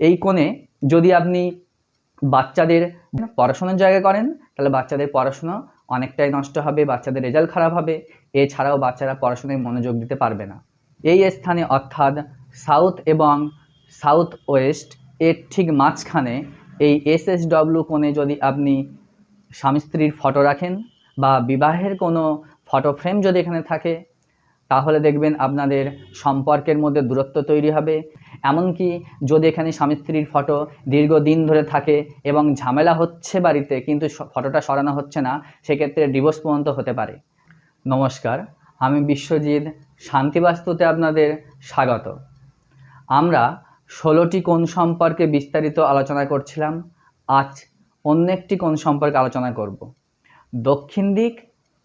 এই কোণে যদি আপনি বাচ্চাদের পড়াশোনার জায়গা করেন, তাহলে বাচ্চাদের পড়াশোনা অনেকটাই নষ্ট হবে, বাচ্চাদের রেজাল্ট খারাপ হবে। এছাড়াও বাচ্চারা পড়াশোনায় মনোযোগ দিতে পারবে না। এই স্থানে অর্থাৎ সাউথ এবং সাউথ ওয়েস্ট এর ঠিক মাঝখানে এই এস এস এসএসডব্লিউ কোণে যদি আপনি স্বামী স্ত্রীর ফটো রাখেন বা বিবাহের কোনো ফটো ফ্রেম যদি এখানে থাকে তাহলে দেখবেন আপনাদের সম্পর্কের মধ্যে দূরত্ব তৈরি হবে। এমনকি যদি এখানে স্বামী স্ত্রীর ফটো দীর্ঘদিন ধরে থাকে এবং ঝামেলা হচ্ছে বাড়িতে কিন্তু ফটোটা সরানো হচ্ছে না, সেক্ষেত্রে ডিভোর্স পর্যন্ত হতে পারে। নমস্কার, আমি বিশ্বজিৎ, শান্তিবাস্তুতে আপনাদের স্বাগত। আমরা ষোলোটি কোণ সম্পর্কে বিস্তারিত আলোচনা করছিলাম, আজ অন্য একটি কোণ সম্পর্কে আলোচনা করব। দক্ষিণ দিক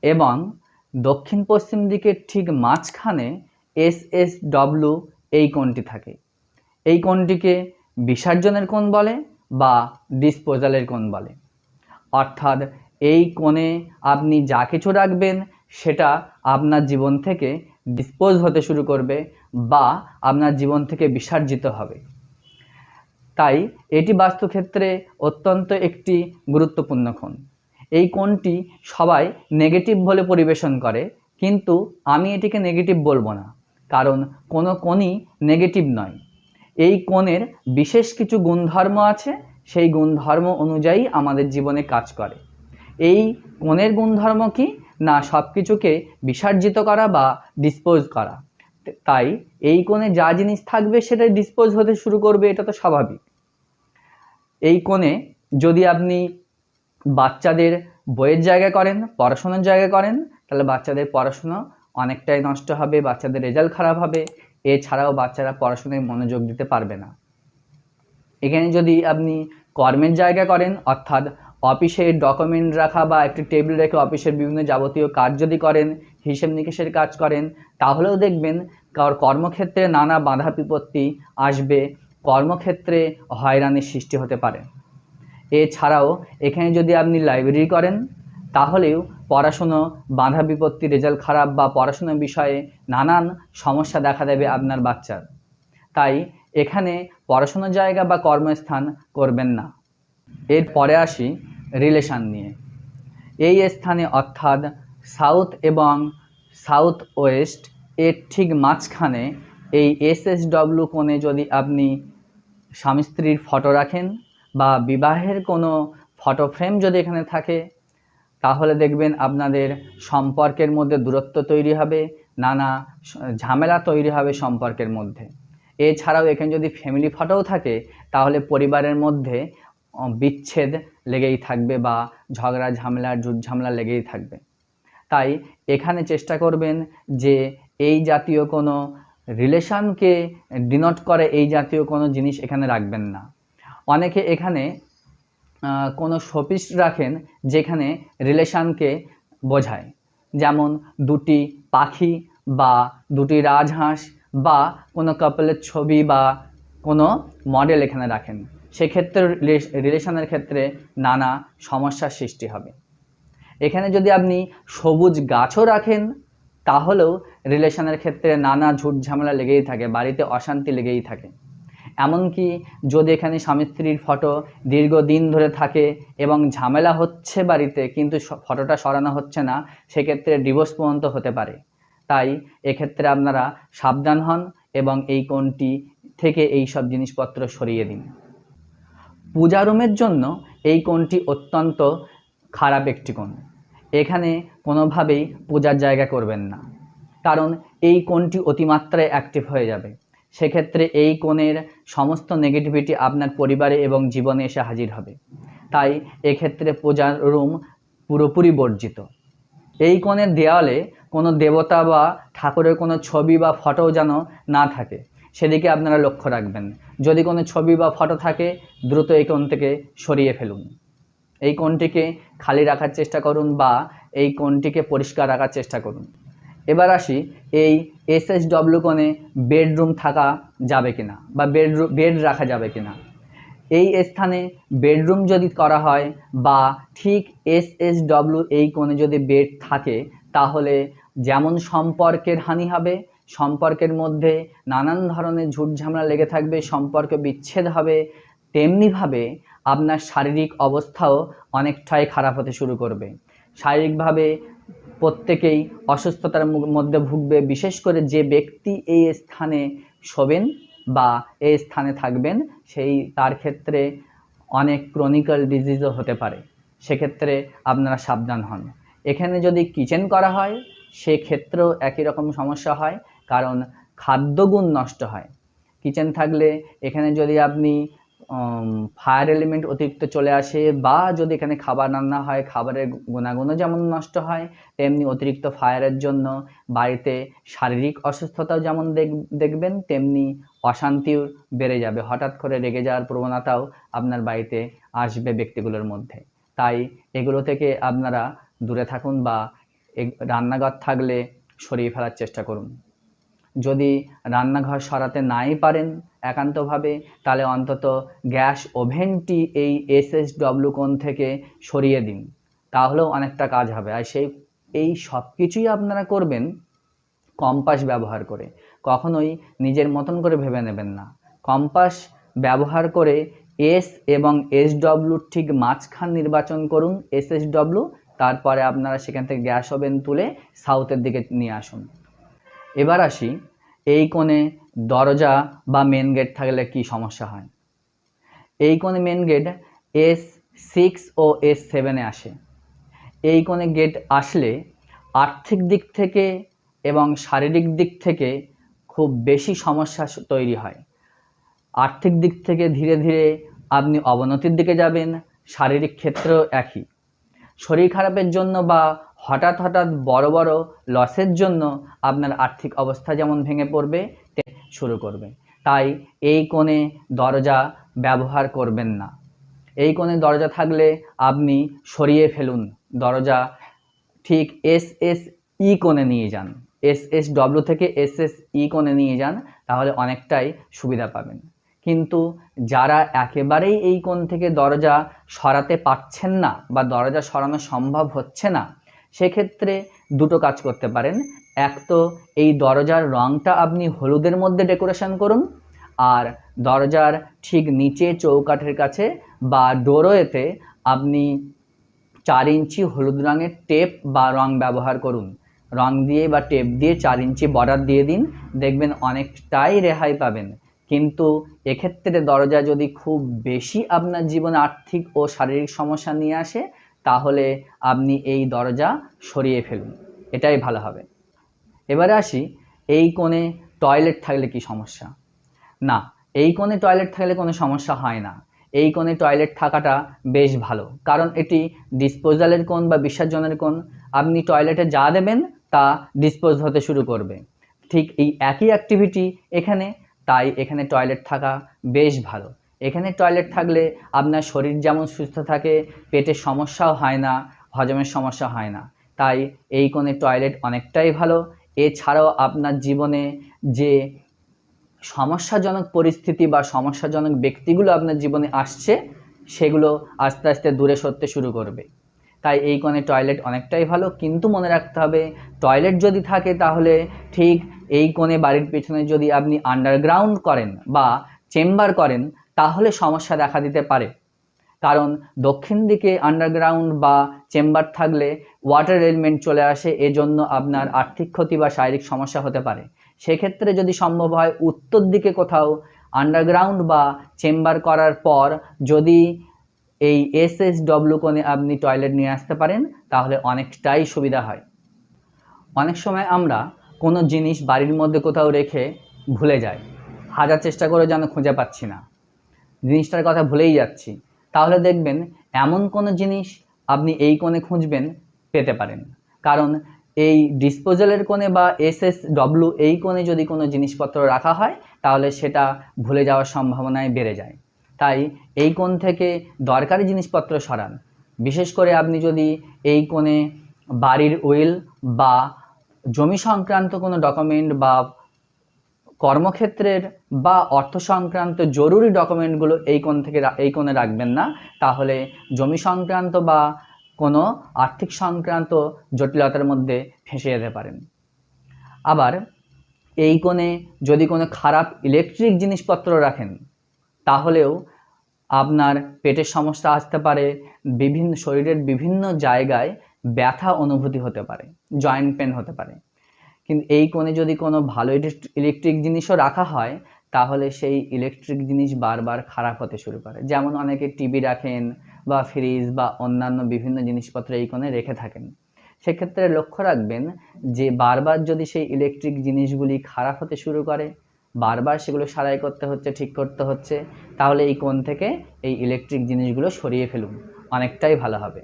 এবং দক্ষিণ পশ্চিম দিকের ঠিক মাঝখানে এস এস ডব্লু এই কোণটি থাকে। এই কোণটিকে বিসর্জনের কোণ বলে বা ডিসপোজালের কোণ বলে। অর্থাৎ এই কোণে আপনি যা কিছু রাখবেন সেটা আপনার জীবন থেকে ডিসপোজ হতে শুরু করবে বা আপনার জীবন থেকে বিসর্জিত হবে। তাই এটি বাস্তুক্ষেত্রে অত্যন্ত একটি গুরুত্বপূর্ণ কোণ। এই কোণটি সবাই নেগেটিভ বলে পরিবেশন করে, কিন্তু আমি এটিকে নেগেটিভ বলব না, কারণ কোনো কোণই নেগেটিভ নয়। এই কোণের বিশেষ কিছু গুণধর্ম আছে, সেই গুণধর্ম অনুযায়ী আমাদের জীবনে কাজ করে। এই কোণের গুণধর্ম কি? না সব কিছুকে বিসর্জিত করা বা ডিসপোজ করা। তাই এই কোণে যা জিনিস থাকবে সেটা ডিসপোজ হতে শুরু করবে, এটা তো স্বাভাবিক। এই কোণে যদি আপনি বাচ্চাদের বইয়ের জায়গায় করেন, পড়াশোনার জায়গায় করেন, তাহলে বাচ্চাদের পড়াশোনা অনেকটাই নষ্ট হবে, বাচ্চাদের রেজাল্ট খারাপ হবে। এছাড়াও বাচ্চারা পড়াশোনায় মনোযোগ দিতে পারবে না। এখানে যদি আপনি কর্মের জায়গা করেন, অর্থাৎ অফিসে ডকুমেন্ট রাখা বা একটি টেবিল রেখে অফিসের বিভিন্ন যাবতীয় কাজ যদি করেন, হিসেব নিকেশের কাজ করেন, তাহলেও দেখবেন কার কর্মক্ষেত্রে নানা বাধা বিপত্তি আসবে। কর্মক্ষেত্রে হয়রানির সৃষ্টি হতে পারে। এছাড়াও এখানে যদি আপনি লাইব্রেরি করেন, তাহলেও পড়াশুনো, বাধা বিপত্তি, রেজাল্ট খারাপ বা পড়াশোনার বিষয়ে নানান সমস্যা দেখা দেবে আপনার বাচ্চার। তাই এখানে পড়াশোনার জায়গা বা কর্মস্থান করবেন না। এর পরে আসি রিলেশান নিয়ে। এই স্থানে অর্থাৎ সাউথ এবং সাউথ ওয়েস্ট এর ঠিক মাঝখানে এই এসএসডব্লিউ কোণে যদি আপনি স্বামী স্ত্রীর ফটো রাখেন বা বিবাহের কোনো ফটো ফ্রেম যদি এখানে থাকে, তাহলে দেখবেন আপনাদের সম্পর্কের মধ্যে দূরত্ব তৈরি হবে, নানা ঝামেলা তৈরি হবে সম্পর্কের মধ্যে। এছাড়াও এখানে যদি ফ্যামিলি ফটোও থাকে, তাহলে পরিবারের মধ্যে বিচ্ছেদ লেগেই থাকবে বা ঝগড়া, ঝামেলা যুদ্ধ ঝামেলা লেগেই থাকবে। তাই এখানে চেষ্টা করবেন যে এই জাতীয় কোনো রিলেশনকে ডিনোট করে, এই জাতীয় কোনো জিনিস এখানে রাখবেন না। অনেকে এখানে কোনো শোপিস রাখেন যেখানে রিলেশনকে বোঝায়। যেমন দুটি পাখি বা দুটি রাজহাঁস বা কোনো কাপলের ছবি বা কোনো মডেল এখানে রাখেন। সেক্ষেত্রে রিলেশনের ক্ষেত্রে নানা সমস্যার সৃষ্টি হবে। এখানে যদি আপনি সবুজ গাছও রাখেন, তাহলেও রিলেশনের ক্ষেত্রে নানা ঝুট ঝামেলা লেগেই থাকে, বাড়িতে অশান্তি লেগেই থাকে। এমনকি যদি এখানে স্বামী স্ত্রীর ফটো দীর্ঘদিন ধরে থাকে এবং ঝামেলা হচ্ছে বাড়িতে, কিন্তু ফটোটা সরানো হচ্ছে না, সেক্ষেত্রে ডিভোর্স পর্যন্ত হতে পারে। তাই এক্ষেত্রে আপনারা সাবধান হন এবং এই কোণটি থেকে এই সব জিনিসপত্র সরিয়ে দিন। পূজা রুমের জন্য এই কোণটি অত্যন্ত খারাপ একটি কোণ। এখানে কোনোভাবেই পূজার জায়গা করবেন না। কারণ এই কোণটি অতিমাত্রায় অ্যাক্টিভ হয়ে যাবে। সেক্ষেত্রে এই কোণের সমস্ত নেগেটিভিটি আপনার পরিবারে এবং জীবনে এসে হাজির হবে। তাই এক্ষেত্রে পূজার রুম পুরোপুরি বর্জিত। এই কোণের দেওয়ালে কোনো দেবতা বা ঠাকুরের কোনো ছবি বা ফটো যেন না থাকে, সেদিকে আপনারা লক্ষ্য রাখবেন। যদি কোনো ছবি বা ফটো থাকে, দ্রুত এই কোণ থেকে সরিয়ে ফেলুন। এই কোণটিকে খালি রাখার চেষ্টা করুন বা এই কোণটিকে পরিষ্কার রাখার চেষ্টা করুন। এবার আসি এই এস এস ডব্লিউ কোণে বেডরুম থাকা যাবে কিনা বা বেডরুম বেড রাখা যাবে কিনা। এই স্থানে বেডরুম যদি করা হয় বা ঠিক এস এস ডব্লিউ এই কোণে যদি বেড থাকে, তাহলে যেমন সম্পর্কের হানি হবে, সম্পর্কের মধ্যে নানান ধরনের ঝুটঝামেলা লেগে থাকবে, সম্পর্ক বিচ্ছেদ হবে, তেমনিভাবে আপনার শারীরিক অবস্থাও অনেকটাই খারাপ হতে শুরু করবে। শারীরিকভাবে প্রত্যেকেই অসুস্থতার মধ্যে ভুগবে। বিশেষ করে যে ব্যক্তি এই স্থানে শোবেন বা এই স্থানে থাকবেন, সেই তার ক্ষেত্রে অনেক ক্রনিক্যাল ডিজিজও হতে পারে। সেক্ষেত্রে আপনারা সাবধান হন। এখানে যদি কিচেন করা হয়, সেক্ষেত্রেও একই রকম সমস্যা হয়, কারণ খাদ্যগুণ নষ্ট হয়। কিচেন থাকলে এখানে যদি আপনি ফায়ার এলিমেন্ট অতিরিক্ত চলে আসে বা যদি এখানে খাবার রান্না হয়, খাবারের গুণাগুণও যেমন নষ্ট হয়, তেমনি অতিরিক্ত ফায়ারের জন্য বাড়িতে শারীরিক অসুস্থতাও যেমন দেখ- দেখবেন, তেমনি অশান্তিও বেড়ে যাবে। হঠাৎ করে রেগে যাওয়ার প্রবণতাও আপনার বাড়িতে আসবে ব্যক্তিগুলোর মধ্যে। তাই এগুলো থেকে আপনারা দূরে থাকুন বা রান্নাঘর থাকলে সরিয়ে ফেলার চেষ্টা করুন। যদি রান্নাঘর সরাতে নাই পারেন একান্তভাবে, তাহলে অন্তত গ্যাস ওভেনটি এই এসএসডব্লিউ কোণ থেকে সরিয়ে দিন। তাহলেও অনেকটা কাজ হবে। আর সেই, এই সব কিছুই আপনারা করবেন কম্পাস ব্যবহার করে। কখনোই নিজের মতন করে ভেবে নেবেন না। কম্পাস ব্যবহার করে এস এবং এস ডব্লুর ঠিক মাঝখান নির্বাচন করুন, এস এস ডব্লু তারপরে আপনারা সেখান থেকে গ্যাস ওভেন তুলে সাউথের দিকে নিয়ে আসুন। এবার আসি এই কোণে দরজা বা মেন গেট থাকলে কি সমস্যা হয়? এই কোণে মেন গেট এস সিক্স ও এস সেভেনে আসে। এই কোণে গেট আসলে আর্থিক দিক থেকে এবং শারীরিক দিক থেকে খুব বেশি সমস্যা তৈরি হয়। আর্থিক দিক থেকে ধীরে ধীরে আপনি অবনতির দিকে যাবেন, শারীরিক ক্ষেত্রেও একই। শরীর খারাপের জন্য বা হঠাৎ হঠাৎ বড় বড় লসের জন্য আপনার আর্থিক অবস্থা যেমন ভেঙে পড়বে শুরু করবে। তাই এই কোণে দরজা ব্যবহার করবেন না। এই কোণে দরজা থাকলে আপনি সরিয়ে ফেলুন। দরজা ঠিক এস এস ই কোণে নিয়ে যান। এস এস ডব্লু থেকে এস এস ই কোণে নিয়ে যান, তাহলে অনেকটাই সুবিধা পাবেন। কিন্তু যারা একেবারেই এই কোণ থেকে দরজা সরাতে পারছেন না বা দরজা সরানো সম্ভব হচ্ছে না সেক্ষেত্রে দুটো কাজ করতে পারেন। এক তো এই দরজার রঙটা আপনি হলুদের মধ্যে ডেকোরেশন করুন আর দরজার ঠিক নিচে চৌকাঠের কাছে বা ডোরোয়েতে আপনি চার ইঞ্চি হলুদ রঙের টেপ বা রং ব্যবহার করুন। রং দিয়ে বা টেপ দিয়ে চার ইঞ্চি বর্ডার দিয়ে দিন, দেখবেন অনেকটাই রেহাই পাবেন। কিন্তু এক্ষেত্রে দরজা যদি খুব বেশি আপনার জীবনে আর্থিক ও শারীরিক সমস্যা নিয়ে আসে তাহলে আপনি এই দরজা সরিয়ে ফেলুন, এটাই ভালো হবে। এবারে আসি, এই কোণে টয়লেট থাকলে কি সমস্যা? না, এই কোণে টয়লেট থাকলে কোনো সমস্যা হয় না। এই কোণে টয়লেট থাকাটা বেশ ভালো, কারণ এটি ডিসপোজালের কোণ বা বিসর্জনের কোণ। আপনি টয়লেটে যা দেবেন তা ডিসপোজ হতে শুরু করবে। ঠিক এই একই অ্যাক্টিভিটি এখানে, তাই এখানে টয়লেট থাকা বেশ ভালো। এখানে টয়লেট থাকলে আপনার শরীর যেমন সুস্থ থাকে, পেটের সমস্যাও হয় না, হজমের সমস্যা হয় না। তাই এই কোণে টয়লেট অনেকটাই ভালো। এছাড়াও আপনার জীবনে যে সমস্যাজনক পরিস্থিতি বা সমস্যাজনক ব্যক্তিগুলো আপনার জীবনে আসছে, সেগুলো আস্তে আস্তে দূরে সরতে শুরু করবে। তাই এই কোণে টয়লেট অনেকটাই ভালো। কিন্তু মনে রাখতে হবে টয়লেট যদি থাকে তাহলে ঠিক এই কোণে বাড়ির পেছনে যদি আপনি আন্ডারগ্রাউন্ড করেন বা চেম্বার করেন তাহলে সমস্যা দেখা দিতে পারে। কারণ দক্ষিণ দিকে আন্ডারগ্রাউন্ড বা চেম্বার থাকলে ওয়াটার এলিমেন্ট চলে আসে, এজন্য আপনার আর্থিক ক্ষতি বা শারীরিক সমস্যা হতে পারে। সেক্ষেত্রে যদি সম্ভব হয় উত্তর দিকে কোথাও আন্ডারগ্রাউন্ড বা চেম্বার করার পর যদি এই এস এস ডব্লিউ কোণে আপনি টয়লেট নিয়ে আসতে পারেন, তাহলে অনেকটাই সুবিধা হয়। অনেক সময় আমরা কোনো জিনিস বাড়ির মধ্যে কোথাও রেখে ভুলে যাই। হাজার চেষ্টা করে যেন খুঁজে পাচ্ছি না। জিনিসটার কথা ভুলেই যাচ্ছি। তাহলে দেখবেন, এমন কোনো জিনিস আপনি এই কোণে খুঁজবেন, পেতে পারেন। কারণ এই ডিসপোজালের কোণে বা এস এস ডব্লু এই কোণে যদি কোনো জিনিসপত্র রাখা হয়, তাহলে সেটা ভুলে যাওয়ার সম্ভাবনায় বেড়ে যায়। তাই এই কোণ থেকে দরকারি জিনিসপত্র সরান। বিশেষ করে আপনি যদি এই কোণে বাড়ির উইল বা জমি সংক্রান্ত কোনো ডকুমেন্ট বা কর্মক্ষেত্রের বা অর্থ সংক্রান্ত জরুরি ডকুমেন্টগুলো এই কোণ থেকে এই কোণে রাখবেন না। তাহলে জমি সংক্রান্ত বা কোনো আর্থিক সংক্রান্ত জটিলতার মধ্যে ফেঁসে যেতে পারেন। আবার এই কোণে যদি কোনো খারাপ ইলেকট্রিক জিনিসপত্র রাখেন, তাহলেও আপনার পেটের সমস্যা আসতে পারে, বিভিন্ন শরীরের বিভিন্ন জায়গায় ব্যথা অনুভূতি হতে পারে, জয়েন্ট পেন হতে পারে। কিন্তু এই কোণে যদি কোনো ভালো ইলেকট্রিক জিনিসও রাখা হয়, তাহলে সেই ইলেকট্রিক জিনিস বারবার খারাপ হতে শুরু করে। যেমন অনেকে টিভি রাখেন বা ফ্রিজ বা অন্যান্য বিভিন্ন জিনিসপত্র এই কোণে রেখে থাকেন। সেক্ষেত্রে লক্ষ্য রাখবেন যে বারবার যদি সেই ইলেকট্রিক জিনিসগুলি খারাপ হতে শুরু করে, বারবার সেগুলো সারাই করতে হচ্ছে, ঠিক করতে হচ্ছে, তাহলে এই কোণ থেকে এই ইলেকট্রিক জিনিসগুলো সরিয়ে ফেলুন। অনেকটাই ভালো হবে।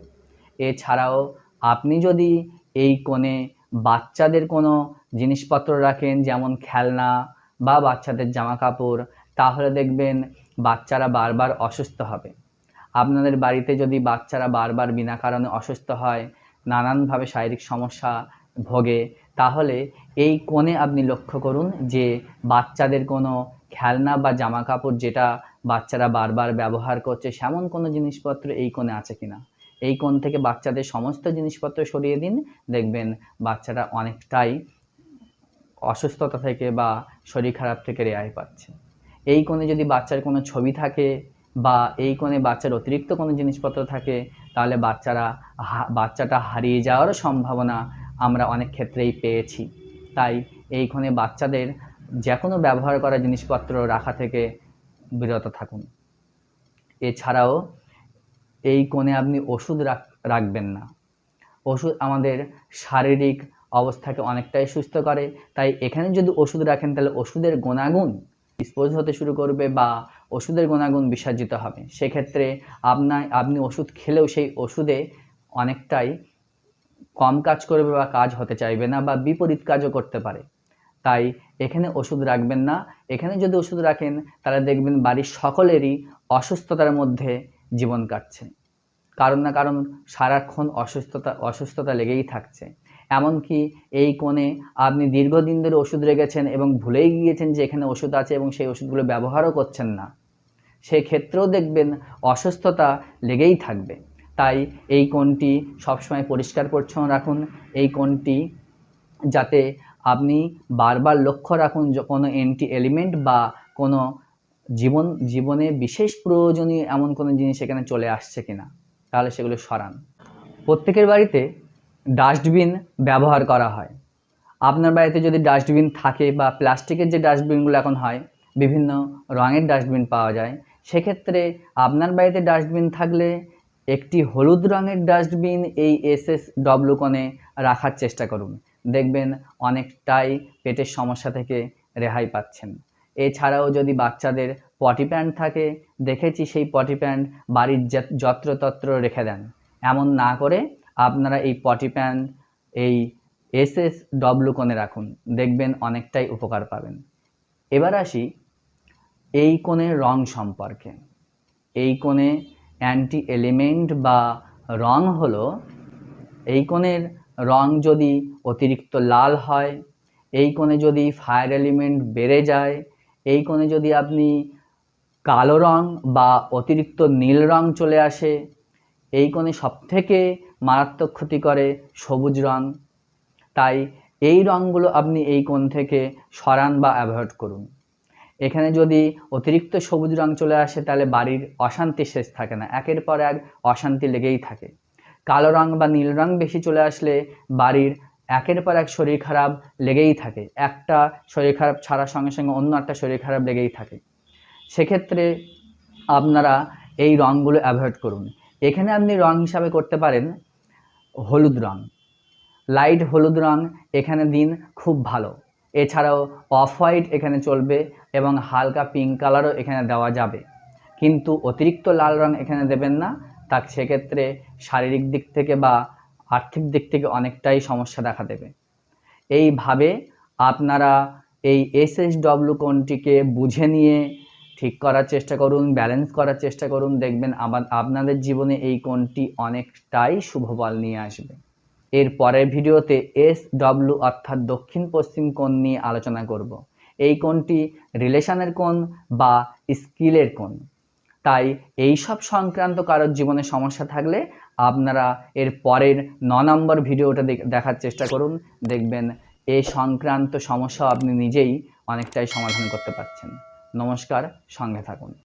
এছাড়াও আপনি যদি এই কোণে বাচ্চাদের কোনো জিনিসপত্র রাখেন, যেমন খেলনা বা বাচ্চাদের জামা কাপড় তাহলে দেখবেন বাচ্চারা বারবার অসুস্থ হবে। আপনাদের বাড়িতে যদি বাচ্চারা বারবার বিনা কারণে অসুস্থ হয়, নানানভাবে শারীরিক সমস্যা ভোগে, তাহলে এই কোণে আপনি লক্ষ্য করুন যে বাচ্চাদের কোনো খেলনা বা জামা কাপড় যেটা বাচ্চারা বারবার ব্যবহার করছে, সেমন কোনো জিনিসপত্র এই কোণে আছে কিনা। এই কোণ থেকে বাচ্চাদের সমস্ত জিনিসপত্র সরিয়ে দিন। দেখবেন বাচ্চারা অনেকটাই অসুস্থতা থেকে বা শরীর খারাপ থেকে রেহাই পাচ্ছে। এই কোণে যদি বাচ্চার কোনো ছবি থাকে বা এই কোণে বাচ্চার অতিরিক্ত কোনো জিনিসপত্র থাকে, তাহলে বাচ্চারা বাচ্চাটা হারিয়ে যাওয়ারও সম্ভাবনা আমরা অনেক ক্ষেত্রেই পেয়েছি। তাই এই কোণে বাচ্চাদের যে কোনো ব্যবহার করা জিনিসপত্র রাখা থেকে বিরত থাকুন। এছাড়াও এই কোণে আপনি ওষুধ রাখ, রাখবেন না। ওষুধ আমাদের শারীরিক অবস্থাকে অনেকটাই সুস্থ করে। তাই এখানে যদি ওষুধ রাখেন, তাহলে ওষুধের গুণাগুণ ডিসপোজ হতে শুরু করবে বা ওষুধের গুণাগুণ বিসর্জিত হবে। সেক্ষেত্রে আপনার, আপনি ওষুধ খেলেও সেই ওষুধে অনেকটাই কম কাজ করবে বা কাজ হতে চাইবে না বা বিপরীত কাজও করতে পারে। তাই এখানে ওষুধ রাখবেন না। এখানে যদি ওষুধ রাখেন, তাহলে দেখবেন বাড়ির সকলেরই অসুস্থতার মধ্যে জীবন কাটছে। কারণ না কারণ সারাক্ষণ অসুস্থতা অসুস্থতা লেগেই থাকছে। এমনকি এই কোণে আপনি দীর্ঘদিন ধরে ওষুধ রেখেছেন এবং ভুলেই গিয়েছেন যে এখানে ওষুধ আছে এবং সেই ওষুধগুলো ব্যবহারও করছেন না সেই ক্ষেত্রেও দেখবেন অসুস্থতা লেগেই থাকবে। তাই এই কোণটি সবসময় পরিষ্কার পরিচ্ছন্ন রাখুন। এই কোণটি যাতে আপনি বারবার লক্ষ্য রাখুন কোনো এন্টি এলিমেন্ট বা কোনো জীবন, জীবনে বিশেষ প্রয়োজনীয় এমন কোনো জিনিস এখানে চলে আসছে কিনা। তাহলে সেগুলো সরান। প্রত্যেকের বাড়িতে ডাস্টবিন ব্যবহার করা হয়। আপনার বাড়িতে যদি ডাস্টবিন থাকে বা প্লাস্টিকের যে ডাস্টবিনগুলো এখন হয়, বিভিন্ন রঙের ডাস্টবিন পাওয়া যায়, সেক্ষেত্রে আপনার বাড়িতে ডাস্টবিন থাকলে একটি হলুদ রঙের ডাস্টবিন এই এস এস ডব্লু কোণে রাখার চেষ্টা করুন। দেখবেন অনেকটাই পেটের সমস্যা থেকে রেহাই পাচ্ছেন। এছাড়াও যদি বাচ্চাদের পটি প্যান্ট থাকে, দেখেছি সেই পটি প্যান্ট বাড়ির যত- যত্রতত্র রেখে দেন। এমন না করে আপনারা এই পটি প্যান্ট এই এস এস ডব্লু কোণে রাখুন, দেখবেন অনেকটাই উপকার পাবেন। এবার আসি এই কোণের রং সম্পর্কে। এই কোণে অ্যান্টি এলিমেন্ট বা রং হলো, এই কোণের রং যদি অতিরিক্ত লাল হয়, এই কোণে যদি ফায়ার এলিমেন্ট বেড়ে যায়, এই কোণে যদি আপনি কালো রং বা অতিরিক্ত নীল রং চলে আসে। এই কোণে সবথেকে মারাত্মক ক্ষতি করে সবুজ রং। তাই এই রঙগুলো আপনি এই কোণ থেকে সরান বা অ্যাভয়েড করুন। এখানে যদি অতিরিক্ত সবুজ রং চলে আসে, তাহলে বাড়ির অশান্তি শেষ থাকে না। একের পর এক অশান্তি লেগেই থাকে। কালো রং বা নীল রং বেশি চলে আসলে বাড়ির একের পর এক শরীর খারাপ লেগেই থাকে। একটা শরীর খারাপ ছাড়ার সঙ্গে সঙ্গে অন্য একটা শরীর খারাপ লেগেই থাকে। সেক্ষেত্রে আপনারা এই রঙগুলো অ্যাভয়েড করুন। এখানে আপনি রং হিসাবে করতে পারেন হলুদ রং। লাইট হলুদ রং এখানে দিন খুব ভালো। এছাড়াও অফ হোয়াইট এখানে চলবে এবং হালকা পিঙ্ক কালারও এখানে দেওয়া যাবে। কিন্তু অতিরিক্ত লাল রং এখানে দেবেন না। তা সেক্ষেত্রে শারীরিক দিক থেকে বা আর্থিক দিক থেকে অনেকটাই সমস্যা দেখা দেবে। এইভাবে আপনারা এই এস এস ডব্লিউ কোনটিকে বুঝে নিয়ে ঠিক করার চেষ্টা করুন ব্যালেন্স করার চেষ্টা করুন। দেখবেন আবার আপনাদের জীবনে এই কোণটি অনেকটাই শুভ ফল নিয়ে আসবে। এর পরের ভিডিওতে এস ডব্লিউ অর্থাৎ দক্ষিণ পশ্চিম কোণ নিয়ে আলোচনা করব। এই কোণটি রিলেশনের কোণ বা স্কিলের কোণ। তাই এই সব সংক্রান্ত কারোর জীবনে সমস্যা থাকলে আপনারা এর পরের ন নম্বর ভিডিওটা দেখ- দেখার চেষ্টা করুন। দেখবেন এই সংক্রান্ত সমস্যা আপনি নিজেই অনেকটাই সমাধান করতে পারছেন। নমস্কার সঙ্গে থাকুন।